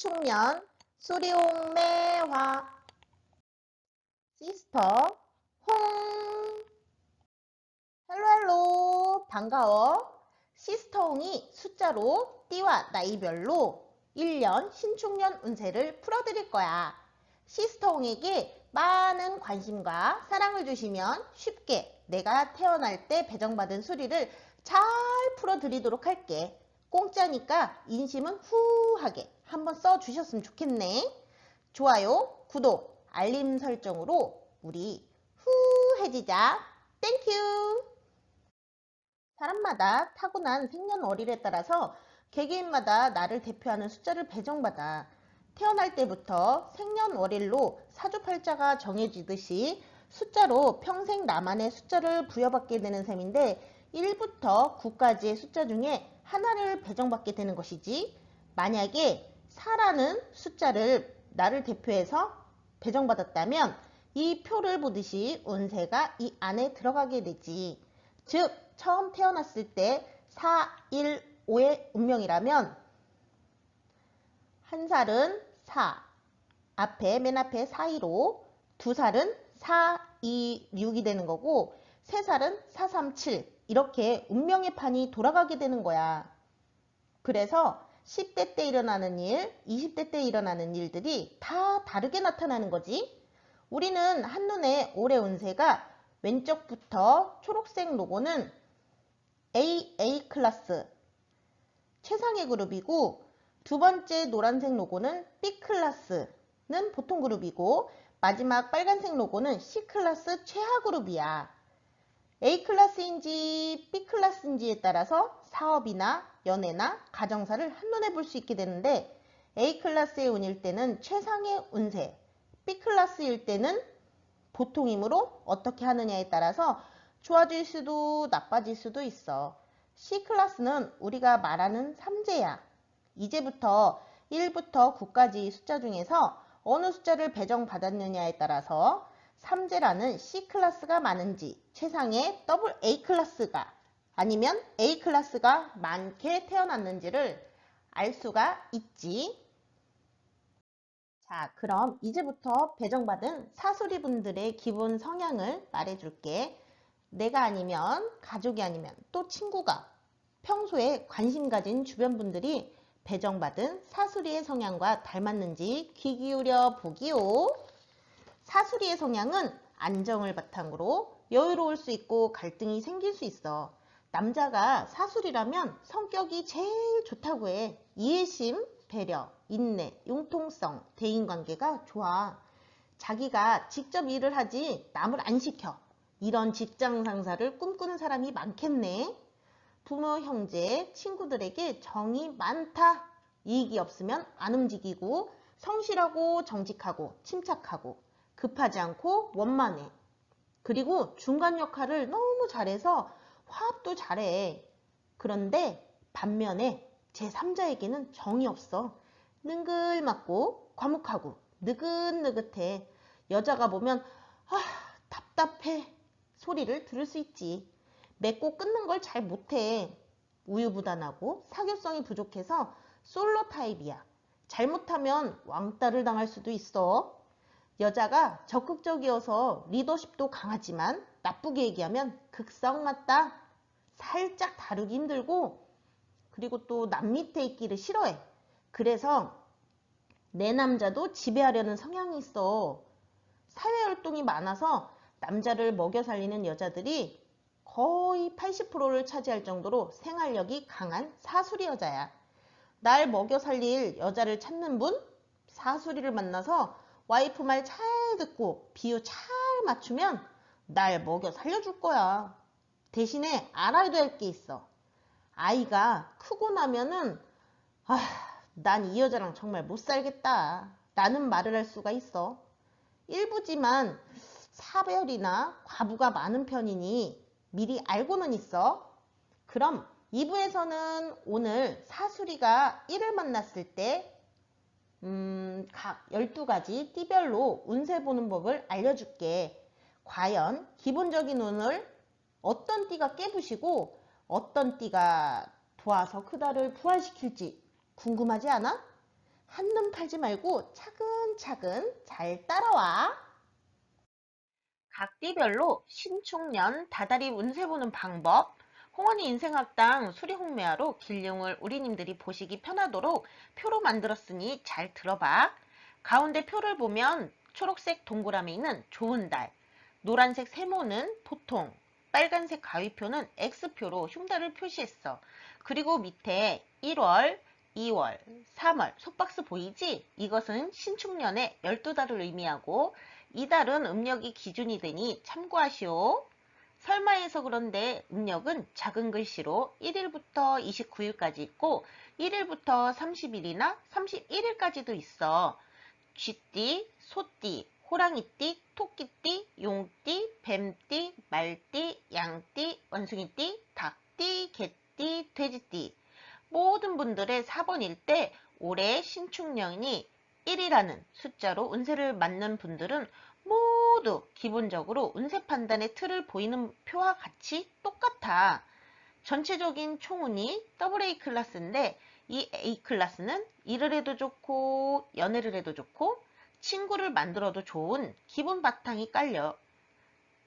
신축년 수리홍매화 시스터 홍 헬로 헬로 반가워. 시스터홍이 숫자로 띠와 나이별로 1년 신축년 운세를 풀어드릴 거야. 시스터홍에게 많은 관심과 사랑을 주시면 쉽게 내가 태어날 때 배정받은 수리를 잘 풀어드리도록 할게. 공짜니까 인심은 후하게 한번 써주셨으면 좋겠네. 좋아요, 구독, 알림 설정으로 우리 후해지자. 땡큐! 사람마다 타고난 생년월일에 따라서 개개인마다 나를 대표하는 숫자를 배정받아 태어날 때부터 생년월일로 사주팔자가 정해지듯이 숫자로 평생 나만의 숫자를 부여받게 되는 셈인데 1부터 9까지의 숫자 중에 하나를 배정받게 되는 것이지 만약에 4라는 숫자를 나를 대표해서 배정받았다면 이 표를 보듯이 운세가 이 안에 들어가게 되지 즉 처음 태어났을 때 4, 1, 5의 운명이라면 한 살은 4 앞에 맨 앞에 4, 2로 두 살은 4, 2, 6이 되는 거고 세 살은 4, 3, 7 이렇게 운명의 판이 돌아가게 되는 거야. 그래서 10대 때 일어나는 일, 20대 때 일어나는 일들이 다 다르게 나타나는 거지. 우리는 한눈에 올해 운세가 왼쪽부터 초록색 로고는 AA 클래스 최상의 그룹이고 두 번째 노란색 로고는 B 클래스는 보통 그룹이고 마지막 빨간색 로고는 C 클래스 최하 그룹이야. A 클래스인지 B 클래스인지에 따라서 사업이나 연애나 가정사를 한눈에 볼 수 있게 되는데 A 클래스의 운일 때는 최상의 운세, B 클래스일 때는 보통이므로 어떻게 하느냐에 따라서 좋아질 수도 나빠질 수도 있어. C 클래스는 우리가 말하는 삼재야. 이제부터 1부터 9까지 숫자 중에서 어느 숫자를 배정받았느냐에 따라서 3제라는 C클래스가 많은지 최상의 더블 A클래스가 아니면 A클래스가 많게 태어났는지를 알 수가 있지. 자, 그럼 이제부터 배정받은 사수리 분들의 기본 성향을 말해줄게. 내가 아니면 가족이 아니면 또 친구가 평소에 관심 가진 주변 분들이 배정받은 사수리의 성향과 닮았는지 귀 기울여 보기요. 사수리의 성향은 안정을 바탕으로 여유로울 수 있고 갈등이 생길 수 있어. 남자가 사수리라면 성격이 제일 좋다고 해. 이해심, 배려, 인내, 융통성, 대인관계가 좋아. 자기가 직접 일을 하지 남을 안 시켜. 이런 직장 상사를 꿈꾸는 사람이 많겠네. 부모, 형제, 친구들에게 정이 많다. 이익이 없으면 안 움직이고 성실하고 정직하고 침착하고 급하지 않고 원만해. 그리고 중간 역할을 너무 잘해서 화합도 잘해. 그런데 반면에 제3자에게는 정이 없어. 능글맞고 과묵하고 느긋느긋해. 여자가 보면 아 답답해 소리를 들을 수 있지. 맺고 끊는 걸 잘 못해. 우유부단하고 사교성이 부족해서 솔로 타입이야. 잘못하면 왕따를 당할 수도 있어. 여자가 적극적이어서 리더십도 강하지만 나쁘게 얘기하면 극성 맞다. 살짝 다루기 힘들고 그리고 또 남 밑에 있기를 싫어해. 그래서 내 남자도 지배하려는 성향이 있어. 사회활동이 많아서 남자를 먹여 살리는 여자들이 거의 80%를 차지할 정도로 생활력이 강한 사수리 여자야. 날 먹여 살릴 여자를 찾는 분? 사수리를 만나서 와이프 말 잘 듣고 비유 잘 맞추면 날 먹여 살려줄 거야. 대신에 알아야 될 게 있어. 아이가 크고 나면은 아, 난 이 여자랑 정말 못 살겠다. 라는 말을 할 수가 있어. 일부지만 사별이나 과부가 많은 편이니 미리 알고는 있어. 그럼 2부에서는 오늘 사수리가 1을 만났을 때 음, 각 12가지 띠별로 운세 보는 법을 알려줄게. 과연 기본적인 운을 어떤 띠가 깨부시고 어떤 띠가 도와서 크다를 부활시킬지 궁금하지 않아? 한눈 팔지 말고 차근차근 잘 따라와. 각 띠별로 신축년 다다리 운세 보는 방법, 홍원이 인생학당 수리홍매화로 길흉을 우리님들이 보시기 편하도록 표로 만들었으니 잘 들어봐. 가운데 표를 보면 초록색 동그라미는 좋은 달, 노란색 세모는 보통, 빨간색 가위표는 X표로 흉달을 표시했어. 그리고 밑에 1월, 2월, 3월 속박스 보이지? 이것은 신축년의 12달을 의미하고 이 달은 음력이 기준이 되니 참고하시오. 설마해서 그런데 음력은 작은 글씨로 1일부터 29일까지 있고 1일부터 30일이나 31일까지도 있어. 쥐띠, 소띠, 호랑이띠, 토끼띠, 용띠, 뱀띠, 말띠, 양띠, 원숭이띠, 닭띠, 개띠, 돼지띠 모든 분들의 4번일 때 올해 신축년이 1이라는 숫자로 운세를 맞는 분들은 모두 기본적으로 운세 판단의 틀을 보이는 표와 같이 똑같아. 전체적인 총운이 AA 클래스인데 이 A 클래스는 일을 해도 좋고 연애를 해도 좋고 친구를 만들어도 좋은 기본 바탕이 깔려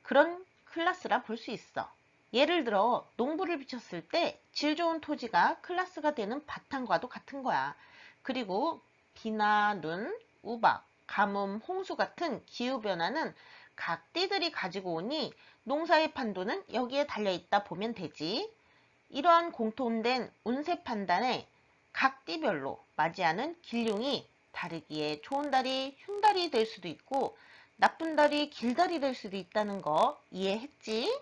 그런 클래스라 볼 수 있어. 예를 들어 농부를 비쳤을 때 질 좋은 토지가 클래스가 되는 바탕과도 같은 거야. 그리고 비나 눈, 우박, 가뭄, 홍수 같은 기후변화는 각 띠들이 가지고 오니 농사의 판도는 여기에 달려있다 보면 되지. 이러한 공통된 운세 판단에 각 띠별로 맞이하는 길흉이 다르기에 좋은 달이 흉달이 될 수도 있고 나쁜 달이 길달이 될 수도 있다는 거 이해했지?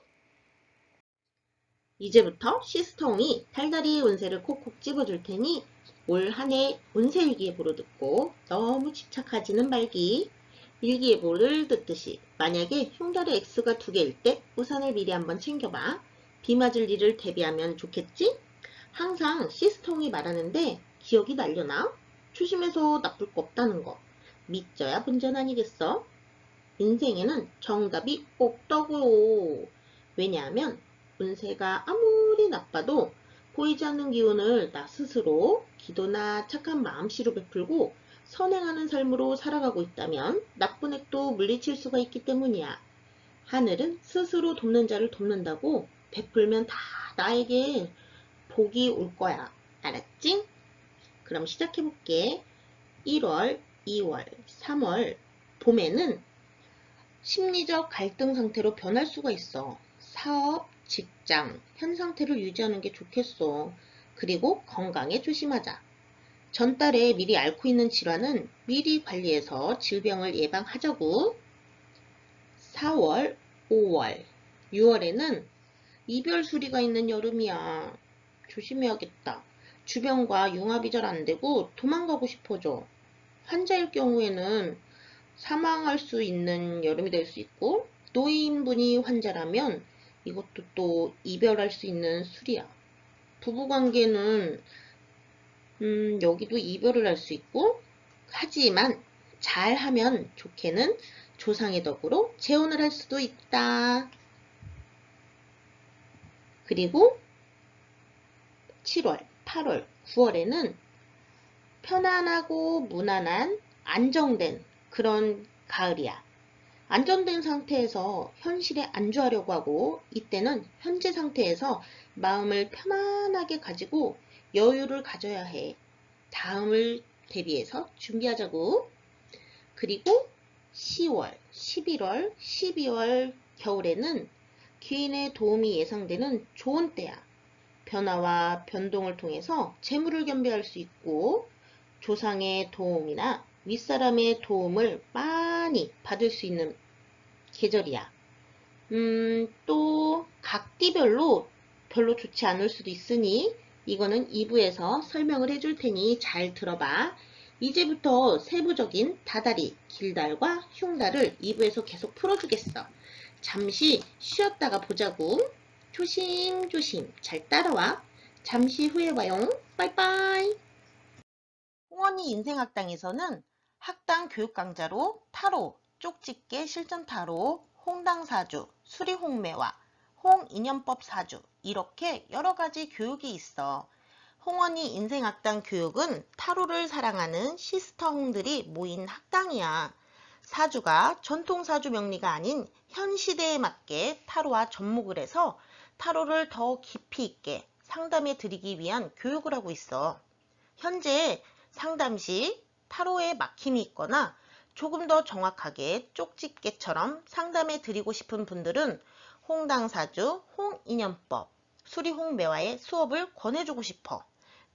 이제부터 시스통이 달달이 운세를 콕콕 집어줄 테니 올 한 해 운세 일기예보로 듣고 너무 집착하지는 말기. 일기예보를 듣듯이 만약에 흉달의 X가 두 개일 때 우산을 미리 한번 챙겨봐. 비 맞을 일을 대비하면 좋겠지? 항상 시스통이 말하는데 기억이 날려나? 조심해서 나쁠 거 없다는 거. 믿져야 본전 아니겠어? 인생에는 정답이 없다고요. 왜냐하면 운세가 아무리 나빠도 보이지 않는 기운을 나 스스로 기도나 착한 마음씨로 베풀고 선행하는 삶으로 살아가고 있다면 나쁜 액도 물리칠 수가 있기 때문이야. 하늘은 스스로 돕는 자를 돕는다고 베풀면 다 나에게 복이 올 거야. 알았지? 그럼 시작해볼게. 1월, 2월, 3월, 봄에는 심리적 갈등 상태로 변할 수가 있어. 사업, 직장, 현 상태를 유지하는 게 좋겠어. 그리고 건강에 조심하자. 전달에 미리 앓고 있는 질환은 미리 관리해서 질병을 예방하자고. 4월, 5월, 6월에는 이별 수리가 있는 여름이야. 조심해야겠다. 주변과 융합이 잘 안 되고 도망가고 싶어져. 환자일 경우에는 사망할 수 있는 여름이 될 수 있고 노인분이 환자라면 이것도 또 이별할 수 있는 술이야. 부부관계는 음, 여기도 이별을 할 수 있고 하지만 잘하면 좋게는 조상의 덕으로 재혼을 할 수도 있다. 그리고 7월, 8월, 9월에는 편안하고 무난한 안정된 그런 가을이야. 안정된 상태에서 현실에 안주하려고 하고 이때는 현재 상태에서 마음을 편안하게 가지고 여유를 가져야 해. 다음을 대비해서 준비하자고. 그리고 10월, 11월, 12월 겨울에는 귀인의 도움이 예상되는 좋은 때야. 변화와 변동을 통해서 재물을 겸비할 수 있고 조상의 도움이나 윗사람의 도움을 많이 받을 수 있는 계절이야. 음, 또 각띠별로 별로 좋지 않을 수도 있으니 이거는 2부에서 설명을 해줄 테니 잘 들어봐. 이제부터 세부적인 다다리, 길달과 흉달을 2부에서 계속 풀어주겠어. 잠시 쉬었다가 보자고. 조심조심 잘 따라와. 잠시 후에 와요. 빠이빠이. 홍원이 인생학당에서는 학당 교육 강좌로 타로, 쪽집게 실전 타로, 홍당사주, 수리홍매화, 홍인연법 사주 이렇게 여러 가지 교육이 있어. 홍원이 인생악당 교육은 타로를 사랑하는 시스터홍들이 모인 학당이야. 사주가 전통 사주 명리가 아닌 현 시대에 맞게 타로와 접목을 해서 타로를 더 깊이 있게 상담해 드리기 위한 교육을 하고 있어. 현재 상담 시 타로에 막힘이 있거나 조금 더 정확하게 쪽집게처럼 상담해 드리고 싶은 분들은 홍당사주, 홍인연법, 수리홍매화의 수업을 권해주고 싶어.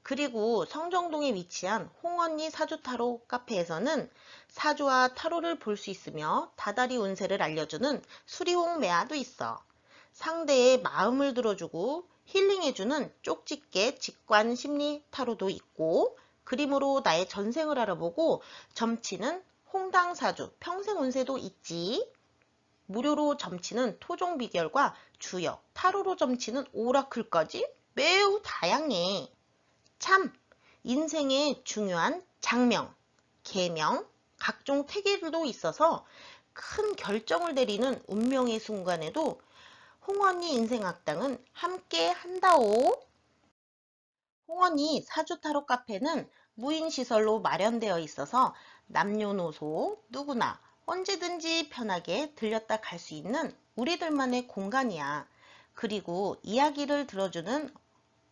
그리고 성정동에 위치한 홍언니 사주타로 카페에서는 사주와 타로를 볼 수 있으며 다다리 운세를 알려주는 수리홍매화도 있어. 상대의 마음을 들어주고 힐링해주는 쪽집게 직관 심리 타로도 있고 그림으로 나의 전생을 알아보고 점치는 홍당사주 평생 운세도 있지. 무료로 점치는 토종 비결과 주역, 타로로 점치는 오라클까지 매우 다양해. 참, 인생의 중요한 장명, 계명, 각종 태계들도 있어서 큰 결정을 내리는 운명의 순간에도 홍언니 인생학당은 함께 한다오. 홍언니 사주 타로 카페는 무인시설로 마련되어 있어서 남녀노소 누구나 언제든지 편하게 들렸다 갈 수 있는 우리들만의 공간이야. 그리고 이야기를 들어주는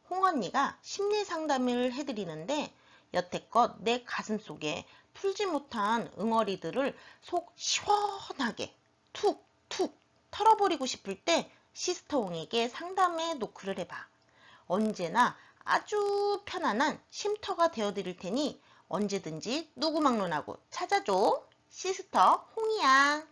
홍언니가 심리 상담을 해드리는데 여태껏 내 가슴 속에 풀지 못한 응어리들을 속 시원하게 툭툭 털어버리고 싶을 때 시스터홍에게 상담에 노크를 해봐. 언제나 아주 편안한 쉼터가 되어드릴 테니 언제든지 누구 막론하고 찾아줘. 시스터 홍이야.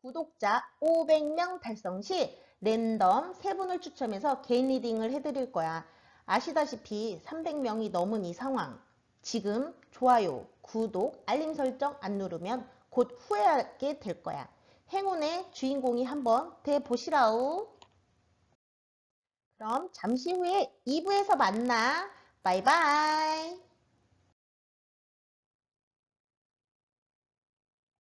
구독자 500명 달성 시 랜덤 3분을 추첨해서 개인 리딩을 해드릴 거야. 아시다시피 300명이 넘은 이 상황. 지금 좋아요, 구독, 알림 설정 안 누르면 곧 후회하게 될 거야. 행운의 주인공이 한번 돼보시라우. 그럼 잠시 후에 2부에서 만나. 바이바이.